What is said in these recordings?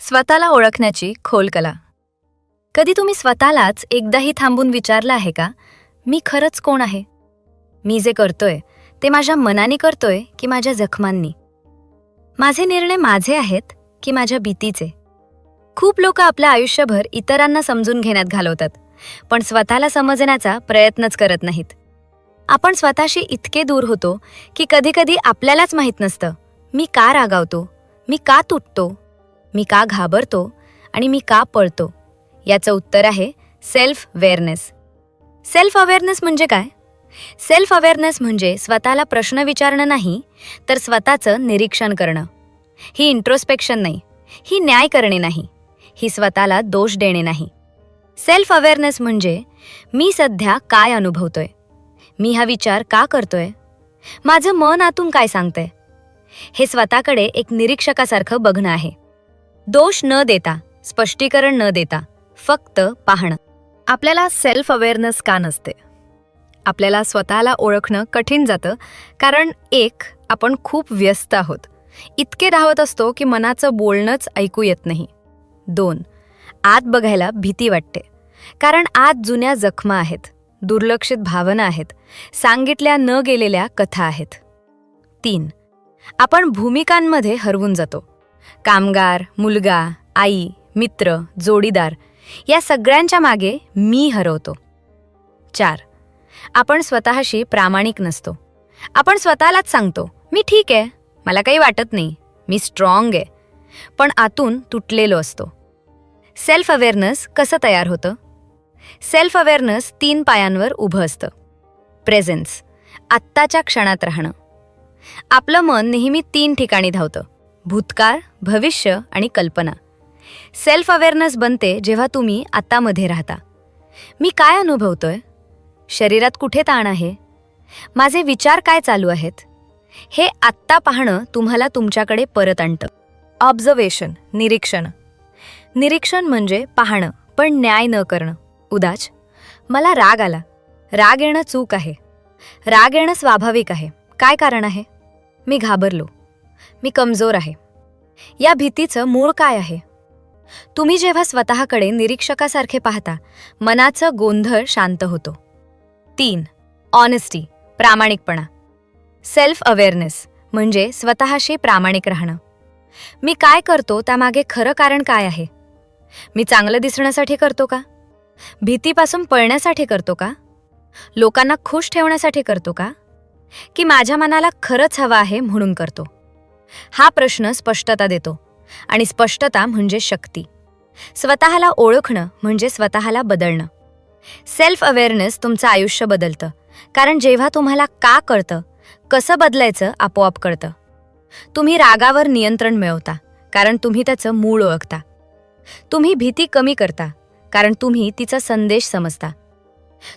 स्वतःला ओळखण्याची खोल कला. कधी तुम्ही स्वतःलाच एकदाही थांबून विचारलं आहे का? मी खरंच कोण आहे? मी जे करतोय ते माझ्या मनाने करतोय की माझ्या जखमांनी? माझे निर्णय माझे आहेत की माझ्या भीतीचे? खूप लोक आपलं आयुष्यभर इतरांना समजून घेण्यात घालवतात पण स्वतःला समजण्याचा प्रयत्नच करत नाहीत. आपण स्वतःशी इतके दूर होतो की कधीकधी आपल्यालाच माहीत नसतं मी का रागावतो? मी का तुटतो? मी का घाबरतो आणि मी का पळतो? याचं उत्तर आहे सेल्फ अवेअरनेस सेल्फ अवेअरनेस म्हणजे काय? सेल्फ अवेअरनेस म्हणजे स्वतःला प्रश्न विचारणं नाही तर स्वतःचं निरीक्षण करणं. ही इंट्रोस्पेक्शन नाही ही न्याय करणे नाही ही स्वतःला दोष देणे नाही. सेल्फ अवेअरनेस म्हणजे मी सध्या काय अनुभवतोय? मी हा विचार का करतोय? माझं मन आतून काय सांगतंय? हे स्वतःकडे एक निरीक्षकासारखं बघणं आहे. दोष न देता स्पष्टीकरण न देता फक्त पाहणं. आपल्याला सेल्फ अवेअरनेस का नसते? आपल्याला स्वतःला ओळखणं कठीण जातं कारण एक आपण खूप व्यस्त आहोत. इतके धावत असतो की मनाचं बोलणंच ऐकू येत नाही. दोन आत बघायला भीती वाटते. कारण आत जुन्या जखमा आहेत दुर्लक्षित भावना आहेत सांगितल्या न गेलेल्या कथा आहेत. तीन आपण भूमिकांमध्ये हरवून जातो. कामगार मुलगा आई मित्र जोडीदार या सगळ्यांच्या मागे मी हरवतो. चार. आपण स्वतःशी प्रामाणिक नसतो. आपण स्वतःलाच सांगतो मी ठीक आहे मला काही वाटत नाही मी स्ट्रॉंग आहे. पण आतून तुटलेलो असतो. सेल्फ अवेअरनेस कसं तयार होतं? सेल्फ अवेअरनेस तीन पायांवर उभं असतं. प्रेझेन्स आत्ताच्या क्षणात राहणं. आपलं मन नेहमी तीन ठिकाणी धावतं. भूतकाळ भविष्य आणि कल्पना. सेल्फ अवेअरनेस बनते जेव्हा तुम्ही आत्तामध्ये राहता. मी काय अनुभवतोय? शरीरात कुठे ताण आहे? माझे विचार काय चालू आहेत? हे आत्ता पाहणं तुम्हाला तुमच्याकडे परत आणतं. ऑब्झर्वेशन निरीक्षण. निरीक्षण म्हणजे पाहणं पण न्याय न करणं. उदाच मला राग आला. राग येणं चूक आहे. राग येणं स्वाभाविक आहे. काय कारण आहे? मी घाबरलो. मी कमजोर आहे. या भीतीचं मूळ काय आहे? तुम्ही जेव्हा स्वतःकडे निरीक्षकासारखे पाहता मनाचं गोंधळ शांत होतो. तीन ऑनेस्टी प्रामाणिकपणा. सेल्फ अवेअरनेस म्हणजे स्वतःशी प्रामाणिक राहणं. मी काय करतो त्यामागे खरं कारण काय आहे? मी चांगलं दिसण्यासाठी करतो का? भीतीपासून पळण्यासाठी करतो का? लोकांना खुश ठेवण्यासाठी करतो का? की माझ्या मनाला खरंच हवं आहे म्हणून करतो? हा प्रश्न स्पष्टता देतो. आणि स्पष्टता म्हणजे शक्ती. स्वतःला ओळखणं म्हणजे स्वतःला बदलणं. सेल्फ अवेअरनेस तुमचं आयुष्य बदलतं. कारण जेव्हा तुम्हाला का कळतं कसं बदलायचं आपोआप कळतं. तुम्ही रागावर नियंत्रण मिळवता कारण तुम्ही त्याचं मूळ ओळखता. तुम्ही भीती कमी करता कारण तुम्ही तिचा संदेश समजता.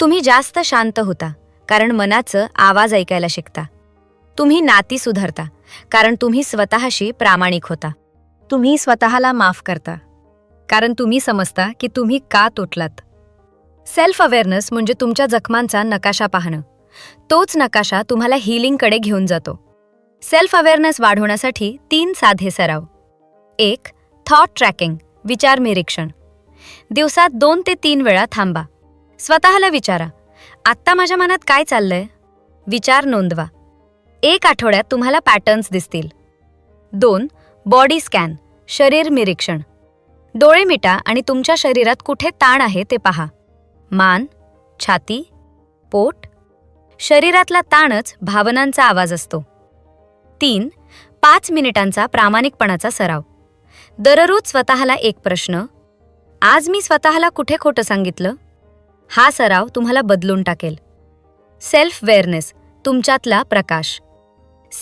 तुम्ही जास्त शांत होता कारण मनाचं आवाज ऐकायला शिकता. तुम्ही नाती सुधारता कारण तुम्ही स्वतःशी प्रामाणिक होता. तुम्ही स्वतःला माफ करता कारण तुम्ही समजता की तुम्ही का तुटलात. सेल्फ अवेअरनेस म्हणजे तुमच्या जखमांचा नकाशा पाहणं. तोच नकाशा तुम्हाला हिलिंगकडे घेऊन जातो. सेल्फ अवेअरनेस वाढवण्यासाठी तीन साधे सराव. एक थॉट ट्रॅकिंग विचार निरीक्षण. दिवसात दोन ते तीन वेळा थांबा. स्वतःला विचारा आत्ता माझ्या मनात काय चाललंय? विचार नोंदवा. एक आठवड्यात तुम्हाला पॅटर्न्स दिसतील. दोन बॉडी स्कॅन शरीर निरीक्षण. डोळे मिटा आणि तुमच्या शरीरात कुठे ताण आहे ते पहा. मान छाती पोट. शरीरातला ताणच भावनांचा आवाज असतो. तीन पाच मिनिटांचा प्रामाणिकपणाचा सराव. दररोज स्वतःला एक प्रश्न आज मी स्वतःला कुठे खोटं सांगितलं? हा सराव तुम्हाला बदलून टाकेल. सेल्फ वेअरनेस तुमच्यातला प्रकाश.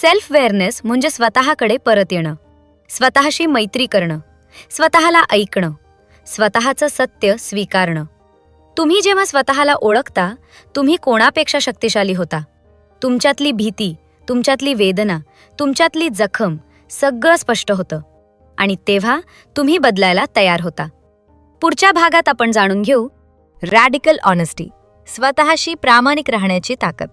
सेल्फ वेअरनेस म्हणजे स्वतःकडे परत येणं. स्वतःशी मैत्री करणं. स्वतःला ऐकणं. स्वतःचं सत्य स्वीकारणं. तुम्ही जेव्हा स्वतःला ओळखता तुम्ही कोणापेक्षा शक्तिशाली होता? तुमच्यातली भीती तुमच्यातली वेदना तुमच्यातली जखम सगळं स्पष्ट होतं. आणि तेव्हा तुम्ही बदलायला तयार होता. पुढच्या भागात आपण जाणून घेऊ. रॅडिकल ऑनेस्टी स्वतःशी प्रामाणिक राहण्याची ताकद.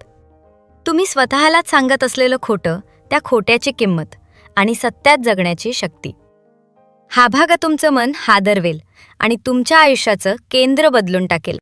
तुम्ही स्वतःलाच सांगत असलेलं खोटं त्या खोट्याची किंमत आणि सत्यात जगण्याची शक्ती. हा भाग तुमचं मन हादरवेल आणि तुमच्या आयुष्याचं केंद्र बदलून टाकेल.